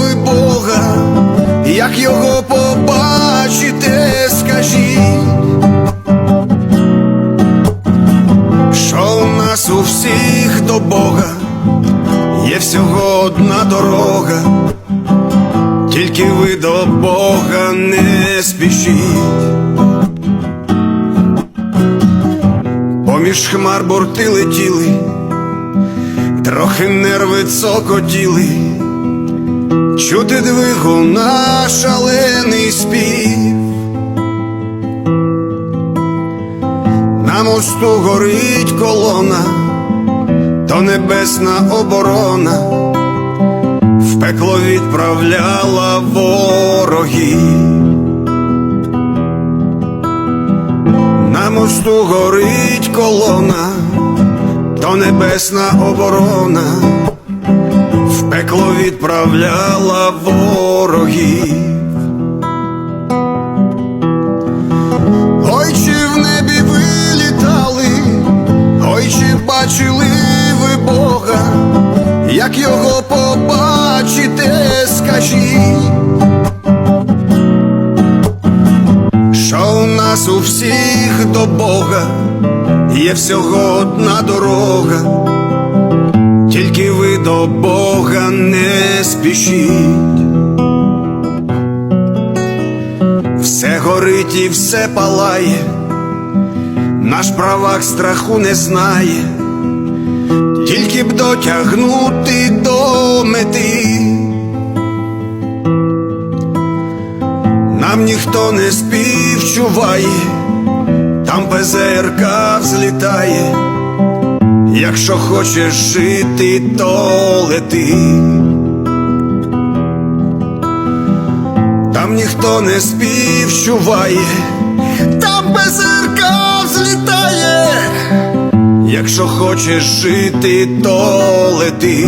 Ви Бога, як його побачите, скажіть, що у нас у всіх до Бога? Є всього одна дорога, тільки ви до Бога не спішіть. Поміж хмар борти летіли, трохи нерви цокотіли, чути двигуна шалений спів. На мосту горить колона, то небесна оборона, в пекло відправляла ворогів. На мосту горить колона, то небесна оборона, в пекло відправляла ворогів. Ой, чи в небі ви літали, ой, чи бачили ви Бога, як його побачите, скажіть. Що у нас у всіх до Бога? Є всього одна дорога, тільки ви до Бога не спішіть. Все горить і все палає, наш правак страху не знає, тільки б дотягнути до мети. Нам ніхто не співчуває, там ПЗРК взлітає. Якщо хочеш жити, то лети. Там ніхто не співчуває, там без зеркал злітає, Якщо хочеш жити, то лети.